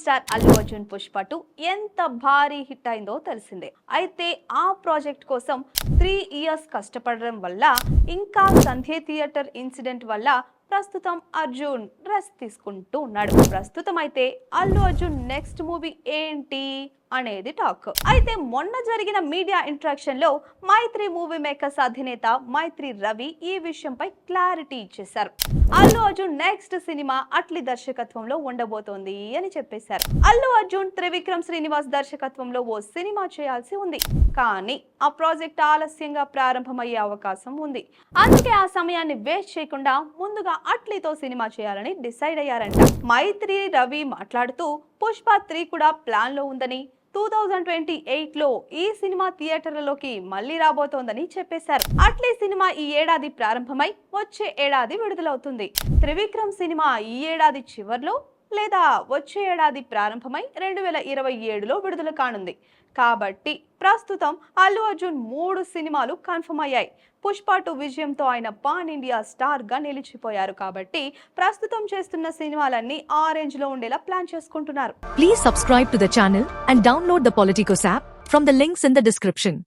Star Allu Arjun Pushpa two ఎంత భారీ hit అయిందో తెలిసిందే. అయితే ఆ ప్రాజెక్ట్ కోసం త్రీ ఇయర్స్ కష్టపడడం వల్ల ఇంకా సంధ్య థియేటర్ ఇన్సిడెంట్ వల్ల ప్రస్తుతం అర్జున్ రెస్ట్ తీసుకుంటూ ఉన్నాడు. ప్రస్తుతం అయితే అల్లు అర్జున్ నెక్స్ట్ మూవీ ఏంటి అనేది టాక్ అయితే మొన్న జరిగిన మీడియా ఇంట్రాక్షన్లో మైత్రి మూవీ మేకర్స్ అధినేత మైత్రి రవి ఈ విషయంపై క్లారిటీ ఇచ్చేశారు. అల్లు అర్జున్ నెక్స్ట్ సినిమా అట్లి దర్శకత్వంలో ఉండబోతోంది అని చెప్పేశారు. అల్లు అర్జున్ త్రివిక్రమ్ శ్రీనివాస్ దర్శకత్వంలో ఓ సినిమా చేయాల్సి ఉంది. కానీ ఆ ప్రాజెక్ట్ ఆలస్యంగా ప్రారంభమయ్యే అవకాశం ఉంది. అందుకే ఆ సమయాన్ని వేస్ట్ చేయకుండా ముందుగా అట్లీతో సినిమా చేయాలని డిసైడ్ అయ్యారంట. మైత్రి రవి మాట్లాడుతూ పుష్ప త్రీ కూడా ప్లాన్లో ఉందని టూ థౌజండ్ ట్వంటీ ఎయిట్లో ఈ సినిమా థియేటర్లలోకి మళ్ళీ రాబోతోందని చెప్పేశారు. అట్లీ సినిమా ఈ ఏడాది ప్రారంభమై వచ్చే ఏడాది విడుదలవుతుంది. త్రివిక్రమ్ సినిమా ఈ ఏడాది చివర్లో లేదా వచ్చే ఏడాది ప్రారంభమై రెండు వేల ఇరవై ఏడులో విడుదల కానుంది. కాబట్టి ప్రస్తుతం అల్లు అర్జున్ మూడు సినిమాలు కన్ఫర్మ్ అయ్యాయి. పుష్ప టూ విజయంతో ఆయన పాన్ ఇండియా స్టార్గా నిలిచిపోయారు కాబట్టి ప్రస్తుతం చేస్తున్న సినిమాలన్నీ ఆ రేంజ్లో ఉండేలా ప్లాన్ చేసుకుంటున్నారు. Please subscribe to the channel and download the Politicos app from the links in the description